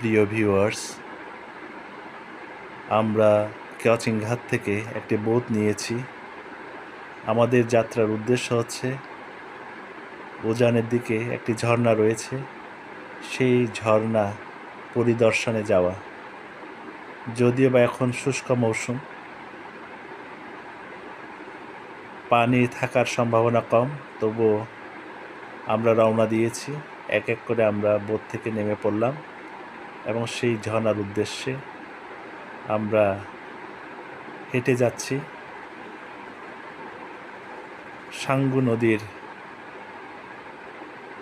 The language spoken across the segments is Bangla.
প্রিয় ভিউয়ার্স আমরা কেওয়াচিংঘাট থেকে একটি বোট নিয়েছি। আমাদের যাত্রার উদ্দেশ্য হচ্ছে উজানের দিকে একটি ঝর্ণা রয়েছে। সেই ঝর্ণা পরিদর্শনে যাওয়া। যদিও বা এখন শুষ্ক মৌসুম, পানি থাকার সম্ভাবনা কম, তবুও আমরা রওনা দিয়েছি। এক এক করে আমরা বোট থেকে নেমে পড়লাম। এবং সেই ঝর্ণার উদ্দেশ্যে আমরা হেঁটে যাচ্ছি। সাঙ্গু নদীর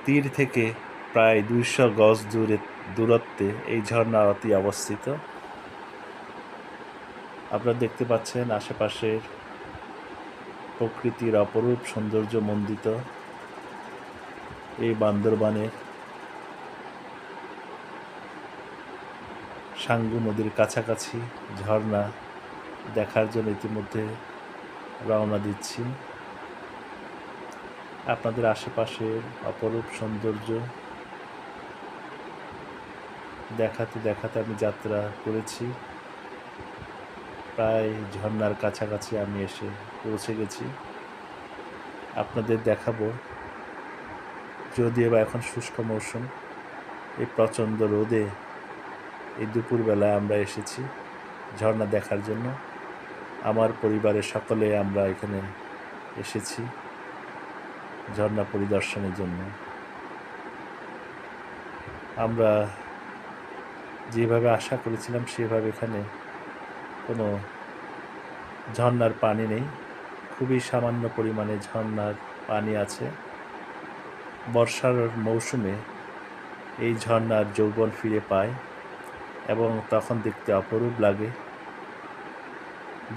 তীর থেকে প্রায় দুইশো গজ দূরে, দূরত্বে এই ঝর্ণাটি অবস্থিত। আপনারা দেখতে পাচ্ছেন আশেপাশের প্রকৃতির অপরূপ সৌন্দর্য মণ্ডিত এই বান্দরবানের সাঙ্গু নদীর কাছাকাছি ঝর্ণা দেখার জন্য ইতিমধ্যে রওনা দিচ্ছি। আপনাদের আশেপাশের অপরূপ সৌন্দর্য দেখাতে দেখাতে আমি যাত্রা করেছি। প্রায় ঝর্ণার কাছাকাছি আমি এসে পৌঁছে গেছি। আপনাদের দেখাবো যদিও বা এখন শুষ্ক মৌসুম, এই প্রচণ্ড রোদে এই দুপুরবেলায় আমরা এসেছি ঝর্ণা দেখার জন্য। আমার পরিবারের সকলে আমরা এখানে এসেছি ঝর্ণা পরিদর্শনের জন্য। আমরা যেভাবে আশা করেছিলাম সেভাবে এখানে কোনো ঝর্ণার পানি নেই। খুবই সামান্য পরিমাণে ঝর্ণার পানি আছে। বর্ষার মৌসুমে এই ঝর্ণার যৌবন ফিরে পায়। এবং তখন দেখতে অপরূপ লাগে।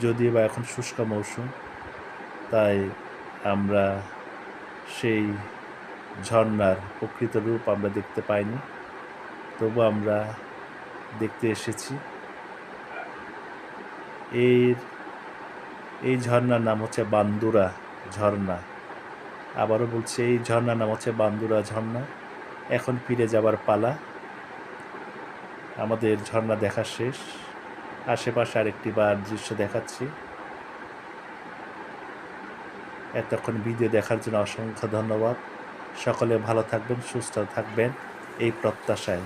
যদিও বা এখন শুষ্ক মৌসুম, তাই আমরা সেই ঝর্ণার প্রকৃত রূপ আমরা দেখতে পাইনি। তবু আমরা দেখতে এসেছি। এর, এই ঝর্ণার নাম হচ্ছে বান্দুরা ঝর্ণা। আবারও বলছি, এই ঝর্ণার নাম হচ্ছে বান্দুরা ঝর্ণা। এখন ফিরে যাবার পালা। আমাদের ঝর্ণা দেখা শেষ। আশেপাশে আরেকটি বার দৃশ্য দেখাচ্ছি। এতক্ষণ ভিডিও দেখার জন্য অসংখ্য ধন্যবাদ। সকলে ভালো থাকবেন, সুস্থ থাকবেন। এই প্রত্যাশায়।